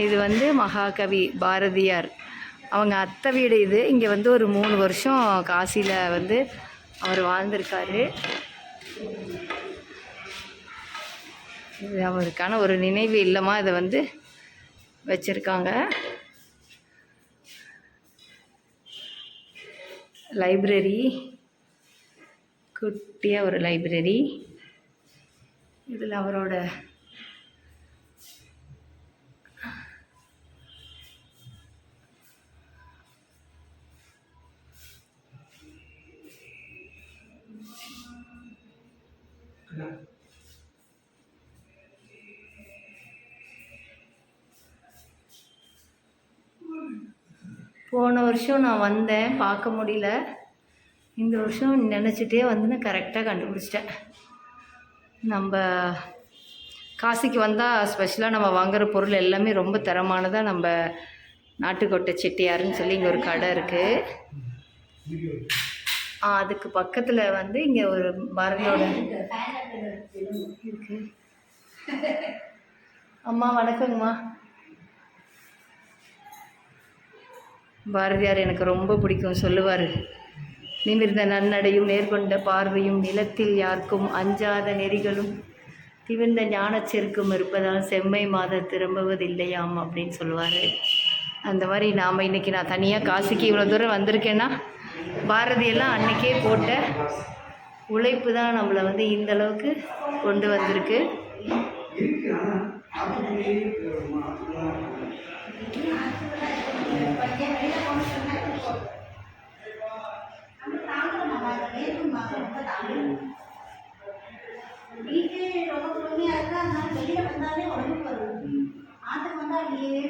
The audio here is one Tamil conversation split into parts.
இது வந்து மகாகவி பாரதியார். அவங்க அத்தை வீடு இது. இங்கே வந்து ஒரு மூணு வருஷம் காசியில் வந்து அவர் வாழ்ந்திருக்காரு. இது அவருக்கான ஒரு நினைவு இல்லமாக இதை வந்து வச்சுருக்காங்க. லைப்ரரி. குட்டியாக ஒரு லைப்ரரி. இதில் அவரோட போன வருஷம் நான் வந்தேன் பார்க்க முடியல. இந்த வருஷம் நினச்சிட்டே வந்து நான் கரெக்டாக கண்டுபிடிச்சிட்டேன். நம்ம காசிக்கு வந்தால் ஸ்பெஷலாக நம்ம வாங்குகிற பொருள் எல்லாமே ரொம்ப தரமானதாக நம்ம நாட்டுக்கோட்டை செட்டியாருன்னு சொல்லி இங்கே ஒரு கடை இருக்குது அதுக்கு பக்கத்தில் வந்து இங்கே ஒரு பாரதியோட இருக்கு அம்மா வணக்கங்கம்மா. பாரதியார் எனக்கு ரொம்ப பிடிக்கும் சொல்லுவார். நிமிர்ந்த நன்னடையும் நேர்கொண்ட பார்வையும் நிலத்தில் யாருக்கும் அஞ்சாத நெறிகளும் திவிந்த ஞானச் செருக்கும் இருப்பதால் செம்மை மாத திரும்புவதில்லையாம் அப்படின்னு சொல்லுவார். அந்த மாதிரி நாம் இன்றைக்கி நான் தனியாக காசிக்கு இவ்வளோ தூரம் வந்திருக்கேன்னா பாரதியெல்லாம் அன்றைக்கே போட்ட உழைப்பு தான் நம்மளை வந்து இந்த அளவுக்கு கொண்டு வந்திருக்கு. ரொம்ப அதனால வெளியில வந்தாலே வரும் ஆத்துக்கு வந்தா அப்படியே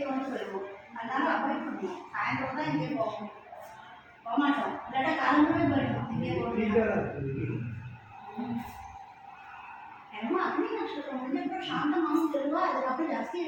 அதனால அவாய்ட் பண்ணுவோம் சாயந்தரம் தான் இங்கே போகும் ಟೊಮಾಟೊ ಗಡ್ಡ ಕಾಲಂದ್ರೆ ಬರಲ್ಲ ಏನೋ ಅಗ್ನಿ ನಕ್ಷತ್ರ ಮುಂದೆ ಶಾಂತ ಮಾಸ ಇರುವ ಅದಕ್ಕೆ ಜಾಸ್ತಿ